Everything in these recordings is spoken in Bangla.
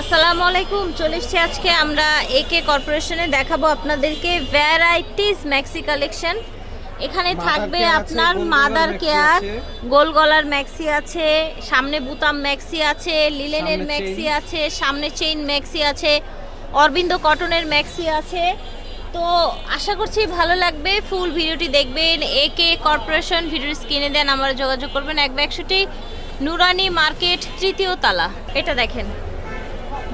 আসসালামু আলাইকুম চলে এসছি আজকে আমরা একে কর্পোরেশনে দেখাবো আপনাদেরকে ভ্যারাইটিস ম্যাক্সি কালেকশন এখানে থাকবে আপনার মাদার কেয়ার। গোল গলার ম্যাক্সি আছে। সামনে বুতাম ম্যাক্সি আছে লিলেনের ম্যাক্সি আছে সামনে চেইন ম্যাক্সি আছে অরবিন্দ কটনের ম্যাক্সি আছে। তো আশা করছি ভালো লাগবে ফুল ভিডিওটি দেখবেন। একে কর্পোরেশন ভিডিও স্ক্রিনে দেন আমার যোগাযোগ করবেন। এক একশোটি নুরানি মার্কেট তৃতীয় তালা। এটা দেখেন।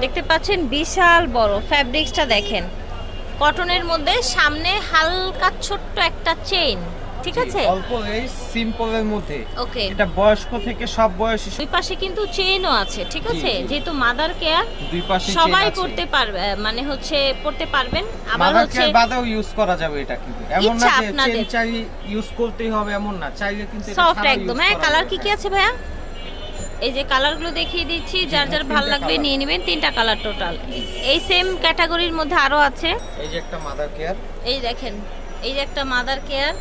দেখতে পাচ্ছেন বিশাল বড় ফ্যাব্রিক্সটা দেখেন। কটনের মধ্যে সামনে হালকা ছোট্ট একটা চেইন ঠিক আছে? অল্প এই সিম্পলের মধ্যে। ওকে। এটা বয়স্ক থেকে সব বয়সী দুই পাশে কিন্তু চেইনও আছে ঠিক আছে? যেহেতু মাদার কেয়ার দুই পাশে সবাই করতে পারবে মানে হচ্ছে পড়তে পারবেন। আবার হচ্ছে বাদেও ইউজ করা যাবে এটা কিন্তু। এমন না যে। চেন চাই ইউজ করতেই হবে এমন না। চাইলে কিন্তু সফট একদম। হ্যাঁ কালার কি কি আছে ভাইয়া? এই যে কালারগুলো দেখিয়ে দিচ্ছি যার যার ভালো লাগবে নিয়ে নেবেন তিনটা কালার টোটাল এই সেম ক্যাটাগরির মধ্যে আরও আছে। এই যে একটা মাদার কেয়ার এই দেখেন এই যে একটা মাদার কেয়ার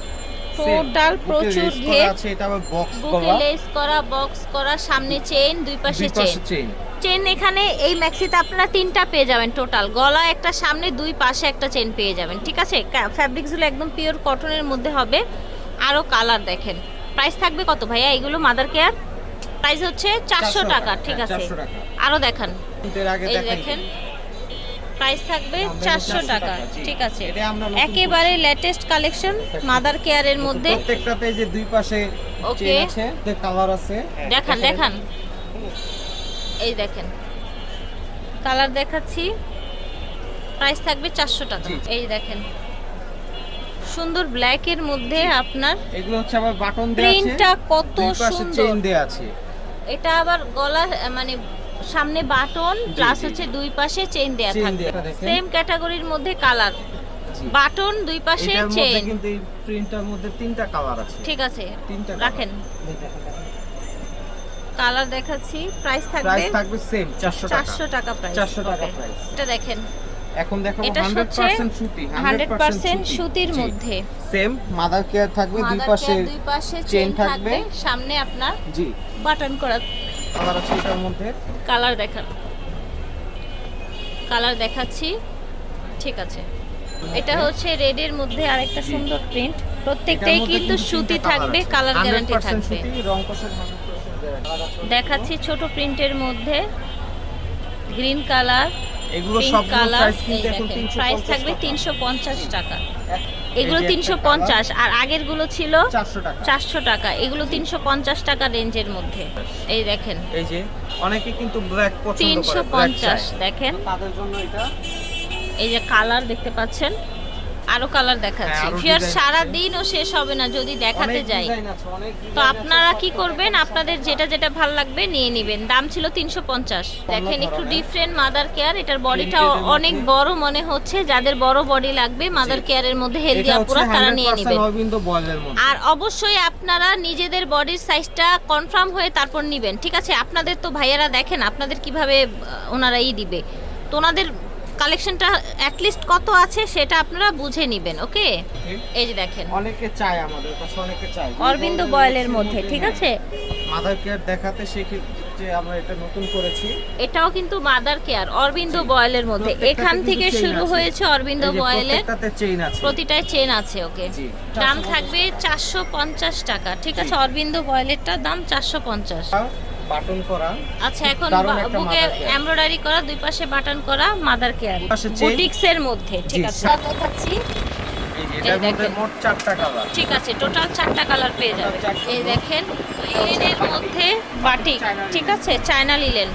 টোটাল প্রচুর ঘের। আছে এটা আবার বক্স বুকে করা। লেস করা বক্স করা সামনে চেইন দুই পাশে চেইন চেন এখানে এই ম্যাক্সিতে আপনারা তিনটা পেয়ে যাবেন টোটাল গলা একটা সামনে দুই পাশে একটা চেন পেয়ে যাবেন ঠিক আছে? ফ্যাব্রিক্সগুলো একদম পিওর কটনের মধ্যে হবে। আরও কালার দেখেন। প্রাইস থাকবে কত ভাইয়া? এগুলো মাদার কেয়ার প্রাইস হচ্ছে চারশো টাকা ঠিক হ্যাঁ, আছে। 400 টাকা। আরও দেখান। এর এই দেখেন প্রাইস থাকবে চারশো টাকা ঠিক আছে। একেবারে লেটেস্ট কালেকশন মাদার কেয়ারের মধ্যে। প্রত্যেকটাতে যে দুই পাশে ওকে। কালার আছে দেখান দেখান। এই দেখেন। কালার দেখাচ্ছি। প্রাইস থাকবে চারশো টাকা। এই দেখেন। সুন্দর ব্ল্যাকের মধ্যে আপনার এগুলো হচ্ছে আবার বাটন দেওয়া আছে। প্রিন্টটা কত সুন্দর। চেইন দেওয়া আছে। এটা আবার গলা মানে সামনে বাটন প্লাস হচ্ছে দুই পাশে চেইন দেয়া থাকবে। সেম ক্যাটাগরির মধ্যে কালার বাটন দুই পাশে চেইন কিন্তু এই প্রিন্টটার মধ্যে তিনটা কালার আছে। ঠিক আছে তিনটা রাখেন। কালার দেখাচ্ছি প্রাইস থাকবে প্রাইস থাকবে সেম 400 টাকা। চারশো টাকা প্রাইস 400 টাকা price। এটা দেখেন। এখন দেখো এটা 100% সুতি হান্ড্রেড পার্সেন্ট সুতির মধ্যে। সেম মাদার কেয়ার থাকবে দুই পাশে দুই পাশে থাকবে। সামনে আপনার জি। বাটন করা। কালার আছে এটার মধ্যে? কালার দেখান কালার দেখাচ্ছি। ঠিক আছে। এটা হচ্ছে রেডের মধ্যে আরেকটা সুন্দর প্রিন্ট প্রত্যেকটাই কিন্তু সুতি থাকবে কালার গ্যারান্টি থাকবে। 100%। দেখাচ্ছি ছোট প্রিন্টের মধ্যে। গ্রিন কালার এগুলো সব কালার প্রাইস থাকবে 350 টাকা। এগুলো যে একটা তিনশো পঞ্চাশ আর আগেরগুলো ছিল 400 টাকা। চারশো টাকা। এগুলো তিনশো পঞ্চাশ টাকা রেঞ্জের মধ্যে। এই দেখেন। এই যে অনেকে কিন্তু ব্ল্যাক পছন্দ করে তিনশো black পঞ্চাশ চায়। দেখেন। তাদের জন্য এটা এই যে কালার দেখতে পাচ্ছেন? আরও কালার দেখাচ্ছি। হ্যাঁ, ফিয়ার design সারা। দিনও শেষ হবে না যদি দেখাতে যাই। তো আপনারা কি করবেন? আপনাদের যেটা যেটা ভালো লাগবে নিয়ে নেবেন। দাম ছিল তিনশো পঞ্চাশ। দেখেন একটু। ডিফারেন্ট মাদার কেয়ার এটার বডিটা অনেক বড় মনে হচ্ছে। যাদের বড় বডি লাগবে মাদার কেয়ারের মধ্যে হেলদি আপুরা তারা নিয়ে 100% নেবেন আর অবশ্যই আপনারা নিজেদের বডির সাইজটা কনফার্ম হয়ে তারপর নেবেন। ঠিক আছে? আপনাদের তো ভাইয়ারা দেখেন আপনাদের কীভাবে আহ, ওনারা ই দিবে। তো ওনাদের কালেকশনটা অ্যাটলিস্ট কত আছে সেটা আপনারা বুঝে নেবেন ওকে এই যে দেখেন। অনেকে চায় আমাদের কাছে অনেকে চায়। অরবিন্দ বয়েলের মধ্যে ঠিক আছে? মাদার কেয়ার দেখাতে সেক্ষেত্রে আমরা এটা নতুন করেছি। এটাও কিন্তু মাদার কেয়ার অরবিন্দ বয়েলের মধ্যে। এখান থেকে শুরু হয়েছে অরবিন্দ বয়েলের। প্রত্যেকটাতে চেইন আছে। প্রতিটায় চেন আছে ওকে জি। দাম থাকবে চারশো পঞ্চাশ টাকা ঠিক আছে? অরবিন্দ বয়েলেরটার দাম চারশো পঞ্চাশ। বাটন করা। আচ্ছা এখন বুকে এমব্রয়ডারি করা দুই পাশে বাটন করা মাদার কেয়ার পাশে বুটিক্স এর মধ্যে ঠিক আছে। দেখাচ্ছি। ঠিক আছে টোটাল চারটা কালার পেয়ে যাবে এই দেখেন লিলেনের মধ্যে বাটিক ঠিক আছে চায়না লিলেন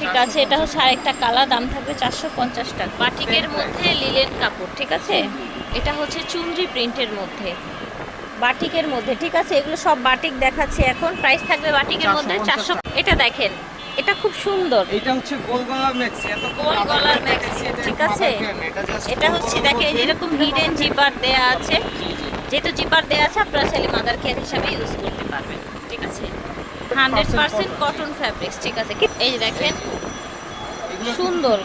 ঠিক আছে এটা হচ্ছে আরেকটা কালার দাম থাকবে চারশো পঞ্চাশ টাকা। বাটিকের মধ্যে লিলেন কাপড় ঠিক আছে? এটা হচ্ছে চুনরি প্রিন্টের মধ্যে। বাটিকের মধ্যে ঠিক আছে? এগুলো সব বাটিক দেখাচ্ছি এখন। প্রাইস থাকবে বাটিকের মধ্যে চারশো এটা দেখেন এটা খুব সুন্দর। এটা হচ্ছে গোল গলার ম্যাক্সি এত গোল গলার maxi, ঠিক আছে? এটা হচ্ছে দেখেন এই যে এরকম হিডেন জিপার দেয়া আছে। যেহেতু জিপার দেয়া আছে আপনারা চাইলে মাদার কেয়ার হিসাবে ইউজ করতে পারবেন ঠিক আছে? হান্ড্রেড পার্সেন্ট কটন ফ্যাব্রিক্স ঠিক আছে? এই যে দেখেন সুন্দর।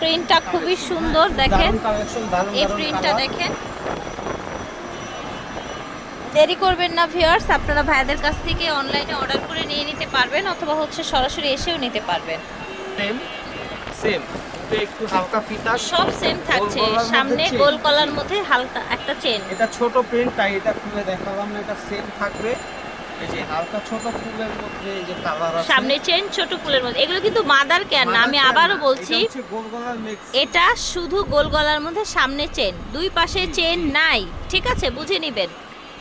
প্রিন্টটা খুবই সুন্দর দেখেন। কালেকশন দারুণ এই প্রিন্টটা দেখেন। দেরি করবেন না ভিউয়ার্স আপনারা ভাইদের কাছ থেকে অনলাইনে অর্ডার করে নিয়ে নিতে পারবেন অথবা হচ্ছে সরাসরি এসেও নিতে পারবেন। সেম সেম একটু হালকা ফিতা সব সেম থাকছে। সামনে গোল কলার মধ্যে হালকা একটা চেন এটা ছোট প্রিন্ট তাই এটা খুলে দেখালাম না এটা সেম থাকবে। এই যে হালকা ছোট ফুলের মধ্যে এই যে কালার আছে। সামনে চেন ছোট ফুলের মধ্যে। এগুলো কিন্তু মাদার কেয়ার না আমি আবারও বলছি এটা শুধু গোল গলার মধ্যে সামনে চেন দুই পাশে চেন নাই ঠিক আছে? বুঝে নেবেন।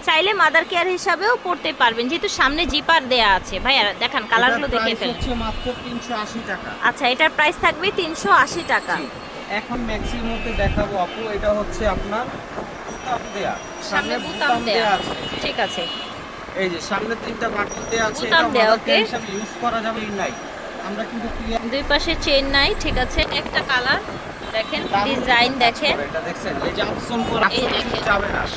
চাইলে মাদার কেয়ার হিসাবেও পড়তে পারবেন। যেহেতু সামনে জিপার দেয়া আছে। ভাইয়া দেখান কালারগুলো দেখে ফেলেন। মাত্র 380 টাকা। আচ্ছা এটার প্রাইস থাকবে তিনশো আশি টাকা। এখন ম্যাক্সির মধ্যে দেখাবো আপু। এটা হচ্ছে আপনার বুতাম দেয়া। সামনে বুতাম দেয়া আছে। ঠিক আছে। এই যে সামনে তিনটা বাটন দেয়া আছে বুতাম এটা দেয়া? হিসাবে ইউজ করা যাবে এই নাই। আমরা কিন্তু দুই পাশে চেন নাই ঠিক আছে। একটা কালার দেখেন ডিজাইন দেখেন। এই দেখেন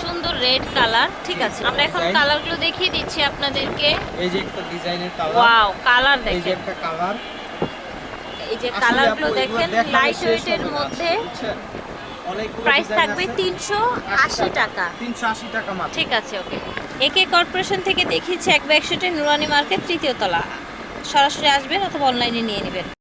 সুন্দর রেড কালার ঠিক আছে। আমরা এখন কালারগুলো দেখিয়ে দিচ্ছি আপনাদেরকে। এই যে একটা ডিজাইনের কালার ওয়াও কালার এই যে একটা কালার এই যে কালারগুলো দেখেন লাইট ওয়েটের মধ্যে প্রাইস থাকবে তিনশো আশি টাকা। তিনশো আশি টাকা ঠিক আছে ওকে। একে কর্পোরেশন থেকে দেখিয়েছি এক ব্যাগশুটে নুরানি মার্কেট তৃতীয় তলা। সরাসরি আসবেন অথবা অনলাইনে নিয়ে নেবেন।